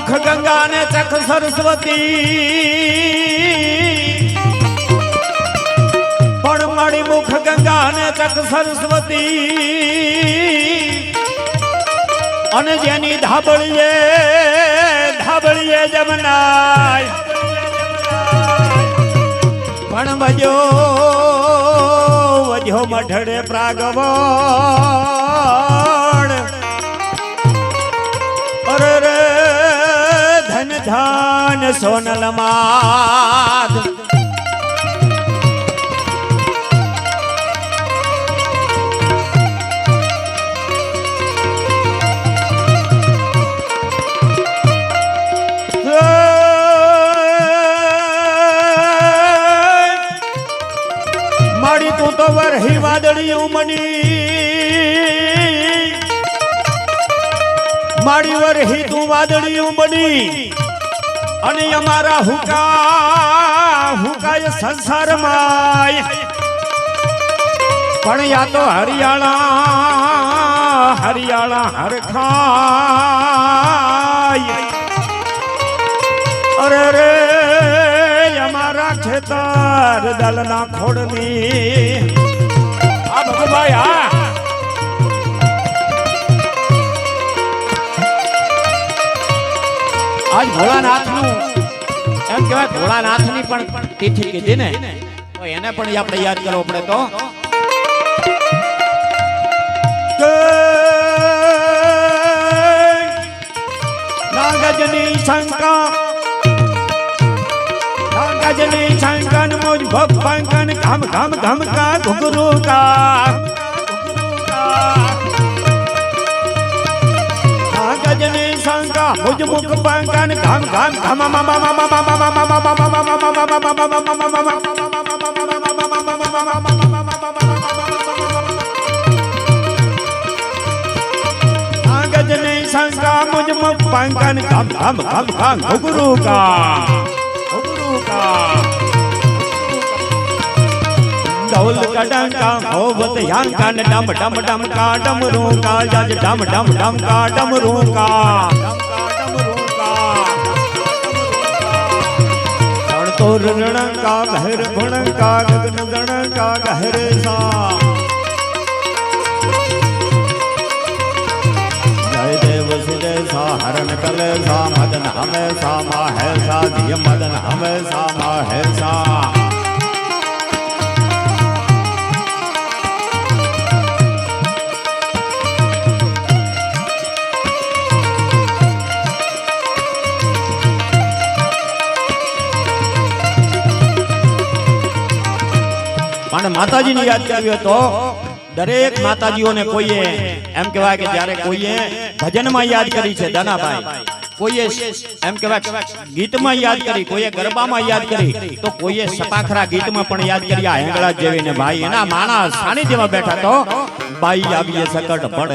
ને ચખ સરસ્વતી. પણ મળી મુખ ગંગા ને ચખ સરસ્વતી. અને જેની ધાબળીએ ધાબળીએ જમનાય. પણ વજો વજો મઢડે પ્રાગવણ. ધન સોનલ માદ મારી તું તો વરહી વાદળી ઉમની. મારી વરહી તું વાદળી ઉમની. અને અમારા હુકા હુકાય સંસારમાં પણ યા તો હરિયાણા હરિયાણા હરખાય. અરે રે, અમારા ખેતર દલના ખોડની. આ ભગભાઈ આ આજ ભોળાનાથનું, એમ કહેવાય ભોળાનાથની પણ તિથિ કીધી ને. તો એને પણ આપણે યાદ કરવો પડે તો. નાગજની શંકા. નાગજની શંકન મુજ ભપંકન ઘમ ઘમ ઘમ કા ઘુઘરુ કા. મુજ મુખ પંકન ઘમ ઘમ ઘમ મમ મમ મમ મમ મમ નાગજની શંકા મુજ મુખ પંકન ઘમ ઘમ ઘમ ઘમ ઘુઘરુ કા ઘુઘરુ કા ઢોલ કડંકા હોવત યાંકન ડમ ડમ ડમ કા ડમરુ કા જજ ડમ ડમ ડમ કા ડમરુ કા और रण का घर गुण का गगन गण का गहर सा। हरण कल सा, मदन हमें सा मा है सा धिय मदन हमें सा मा है सा। પણ માતાજીને યાદ કરવી તો દરેક માતાજીઓને કોઈએ એમ કહેવાય કે જ્યારે કોઈએ ભજનમાં યાદ કરી છે દાનાભાઈ, કોઈએ એમ કહેવાય ગીતમાં યાદ કરી, કોઈએ ગરબામાં યાદ કરી, તો કોઈએ સપાખરા ગીતમાં પણ યાદ કરી આ હેંગળા જેવી ને ભાઈ એના માણસ સાનિધ્યમાં બેઠા તો બાઈ આવીએ સકટ પડે